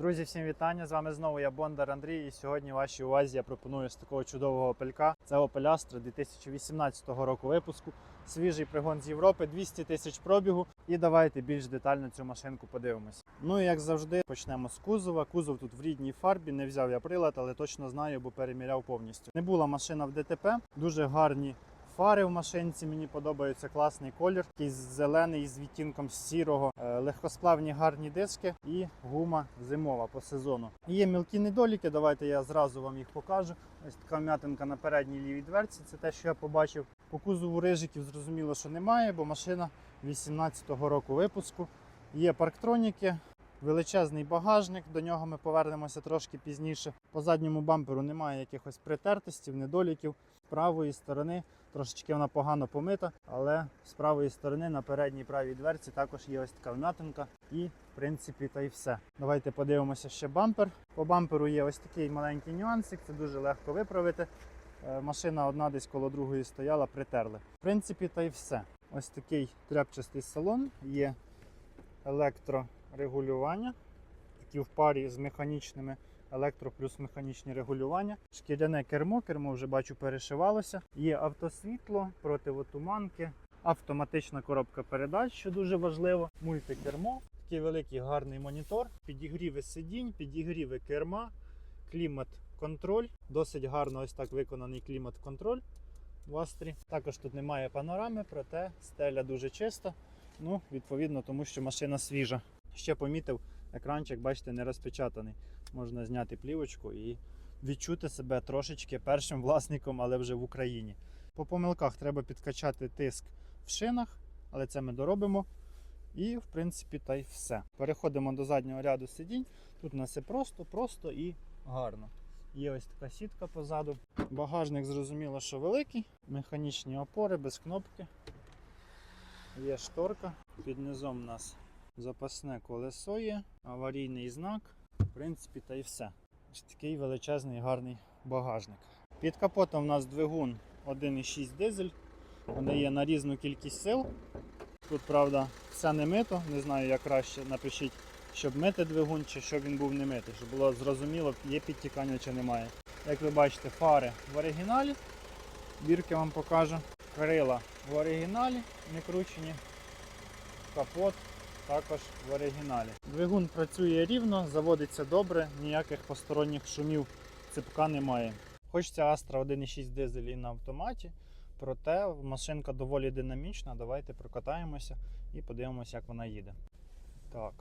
Друзі, всім вітання! З вами знову я Бондар Андрій. І сьогодні вашій увазі я пропоную з такого чудового опелька. Це Opel Astra 2018 року випуску. Свіжий пригон з Європи, 200 тисяч пробігу. І давайте більш детально цю машинку подивимось. Ну і як завжди, почнемо з кузова. Кузов тут в рідній фарбі. Не взяв я прилад, але точно знаю, бо переміряв повністю. Не була машина в ДТП, дуже гарні. Фари в машинці мені подобаються класний колір, такий зелений з відтінком сірого, Е, легкосплавні гарні диски і гума зимова по сезону. Є мілкі недоліки. Давайте я зразу вам їх покажу. Ось така м'ятинка на передній лівій дверці. Це те, що я побачив. По кузову рижиків зрозуміло, що немає, бо машина 18-го року випуску. Є парктроніки. Величезний багажник, до нього ми повернемося трошки пізніше. По задньому бамперу немає якихось притертостів, недоліків. З правої сторони трошечки вона погано помита, але з правої сторони на передній правій дверці також є ось така вм'ятинка. І в принципі та й все. Давайте подивимося ще бампер. По бамперу є ось такий маленький нюансик, це дуже легко виправити. Е, Машина одна десь коло другої стояла, притерли. В принципі, та й все. Ось такий тряпчастий салон, є електрорегулювання, які в парі з механічними електро плюс механічні регулювання. Шкіряне кермо, кермо вже бачу перешивалося. Є автосвітло, противотуманки, автоматична коробка передач, що дуже важливо, мультикермо, такий великий гарний монітор, підігріви сидінь, підігріви керма, клімат-контроль. Досить гарно ось так виконаний клімат-контроль в Астрі. Також тут немає панорами, проте стеля дуже чиста. Ну, відповідно, тому що машина свіжа. Ще помітив, екранчик, бачите, не розпечатаний. Можна зняти плівочку і відчути себе трошечки першим власником, але вже в Україні. По помилках треба підкачати тиск в шинах, але це ми доробимо. І, в принципі, та й все. Переходимо до заднього ряду сидінь. Тут у нас все просто, просто і гарно. Є ось така сітка позаду. Багажник зрозуміло, що великий. Механічні опори без кнопки. Є шторка. Під низом у нас запасне колесо є, аварійний знак. В принципі, та й все. Ось такий величезний гарний багажник. Під капотом у нас двигун 1,6 дизель. Вони є на різну кількість сил. Тут, правда, все не мито. Не знаю, як краще напишіть, щоб мити двигун чи щоб він був не митий, щоб було зрозуміло, є підтікання чи немає. Як ви бачите, фари в оригіналі. Бірки вам покажу. Крила в оригіналі, не кручені. Капот також в оригіналі. Двигун працює рівно, заводиться добре, ніяких посторонніх шумів ципка немає. Хоч ця Astra 1,6 дизель і на автоматі, проте машинка доволі динамічна. Давайте прокатаємося і подивимося, як вона їде. Так.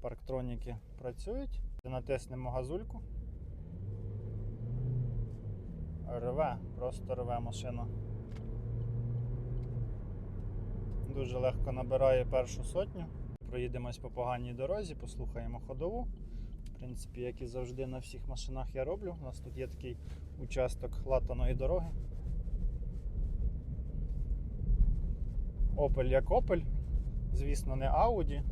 Парктроніки працюють. Натиснемо газульку. Рве, просто рве машина. Дуже легко набирає першу сотню. Проїдемось по поганій дорозі, послухаємо ходову. В принципі, як і завжди на всіх машинах я роблю. У нас тут є такий участок латаної дороги. Opel як Opel. Звісно, не Audi.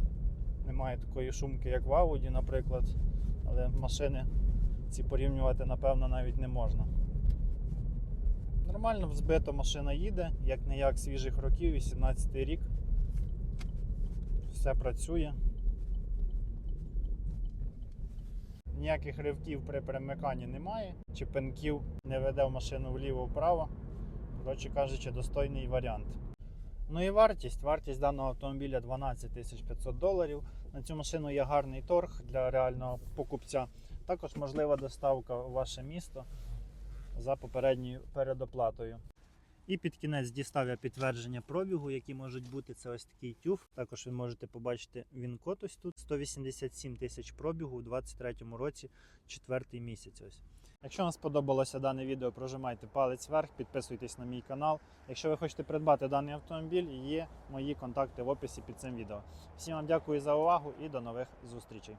Немає такої шумки, як в Audi, наприклад. Але машини ці порівнювати, напевно, навіть не можна. Нормально взбито машина їде, як не як свіжих років, 18 рік. Все працює. Ніяких ривків при перемиканні немає, чи пенків не веде в машину вліво-вправо. Коротше кажучи, достойний варіант. Ну і вартість. Вартість даного автомобіля 12 500 доларів. На цю машину є гарний торг для реального покупця. Також можлива доставка у ваше місто за попередньою передоплатою. І під кінець дістав я підтвердження пробігу, які можуть бути. Це ось такий тюф. Також ви можете побачити він код ось тут. 187 тисяч пробігу у 23-му році, четвертий місяць. Ось. Якщо вам сподобалося дане відео, прожимайте палець вверх, підписуйтесь на мій канал. Якщо ви хочете придбати даний автомобіль, є мої контакти в описі під цим відео. Всім вам дякую за увагу і до нових зустрічей.